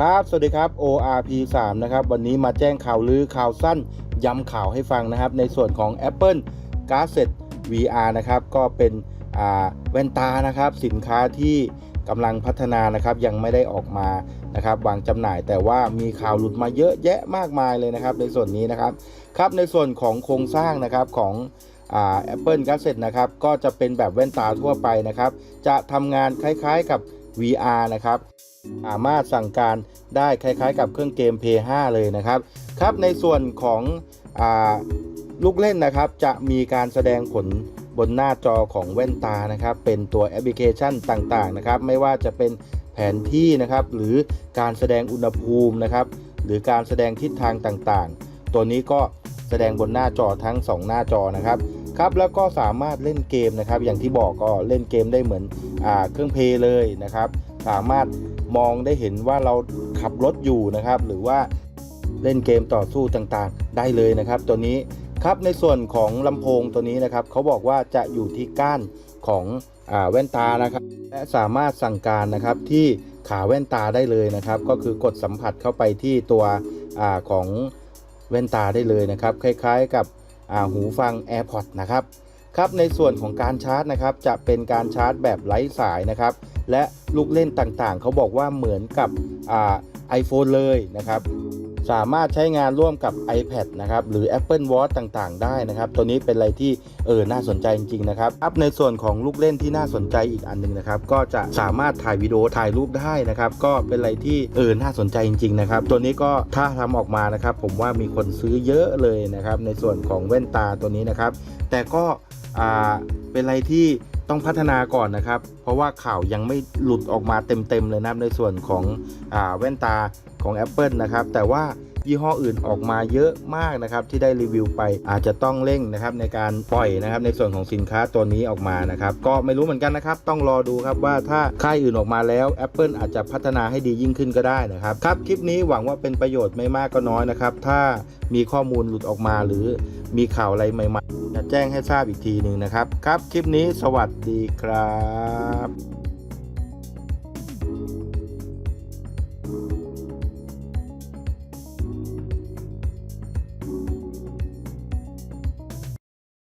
ครับ สวัสดีครับ ORP 3นะครับ วันนี้มาแจ้งข่าวลือข่าวสั้น ย้ำข่าวให้ฟังนะครับ ในส่วนของ Apple g a z e t VR นะครับ ก็เป็นแว่นตานะครับ สินค้าที่กำลังพัฒนานะครับ ยังไม่ได้ออกมานะครับ วางจำหน่ายแต่ว่ามีข่าวหลุดมาเยอะแยะมากมายเลยนะครับ ในส่วนนี้นะครับ ครับ ในส่วนของโครงสร้างนะครับของอ่า Apple g a z e t นะครับ ก็จะเป็นแบบแว่นตาทั่วไปนะครับ จะทำงานคล้ายๆกับ VR นะครับสามารถสั่งการได้คล้ายๆ กับเครื่องเกม Play 5เลยนะครับ ครับในส่วนของอลูกเล่นนะครับ จะมีการแสดงผลบนหน้าจอของแว่นตานะครับ เป็นตัวแอปพลิเคชันต่างๆนะครับ ไม่ว่าจะเป็นแผนที่นะครับ หรือการแสดงอุณหภูมินะครับ หรือการแสดงทิศทางต่างๆ ตัวนี้ก็แสดงบนหน้าจอทั้ง 2 หน้าจอนะครับครับแล้วก็สามารถเล่นเกมนะครับ อย่างที่บอกก็เล่นเกมได้เหมือน เครื่องเพลย์เลยนะครับ สามารถมองได้เห็นว่าเราขับรถอยู่นะครับ หรือว่าเล่นเกมต่อสู้ต่างๆ ได้เลยนะครับ ตัวนี้ครับในส่วนของลำโพงตัวนี้นะครับเขาบอกว่าจะอยู่ที่ก้านของอแว่นตานะครับ และสามารถสั่งการนะครับที่ขาแว่นตาได้เลยนะครับ ก็คือกดสัมผัสเข้าไปที่ตัวอของแว่นตาได้เลยนะครับ คล้ายๆกับหูฟัง AirPods นะครับ ครับในส่วนของการชาร์จนะครับจะเป็นการชาร์จแบบไร้สายนะครับ และลูกเล่นต่างๆ เขาบอกว่าเหมือนกับไอโฟนเลยนะครับ สามารถใช้งานร่วมกับ iPad นะครับหรือ Apple Watch ต่างๆ ได้นะครับ ตัวนี้เป็นอะไรที่เออน่าสนใจจริงๆนะครับอัพในส่วนของลูกเล่นที่น่าสนใจอีกอันหนึงนะครับก็จะสามารถถ่ายวิดีโอถ่ายรูปได้นะครับก็เป็นอะไรที่เออน่าสนใจจริงๆนะครับตัวนี้ก็ถ้าทำออกมานะครับผมว่ามีคนซื้อเยอะเลยนะครับในส่วนของแว่นตาตัวนี้นะครับ แต่ก็อ่าเป็นอะไรที่ต้องพัฒนาก่อนนะครับ เพราะว่าข่าวยังไม่หลุดออกมาเต็มๆเลยนะครับในส่วนของอ่าแว่นตา ของ Apple นะครับ แต่ว่ายี่ห้ออื่นออกมาเยอะมากนะครับที่ได้รีวิวไปอาจจะต้องเร่งนะครับในการปล่อยนะครับในส่วนของสินค้าตัวนี้ออกมานะครับก็ไม่รู้เหมือนกันนะครับต้องรอดูครับว่าถ้าค่ายอื่นออกมาแล้ว Apple อาจจะพัฒนาให้ดียิ่งขึ้นก็ได้นะครับครับคลิปนี้หวังว่าเป็นประโยชน์ไม่มากก็น้อยนะครับถ้ามีข้อมูลหลุดออกมาหรือมีข่าวอะไรใหม่ๆจะแจ้งให้ทราบอีกทีหนึ่งนะครับครับคลิปนี้สวัสดีครับ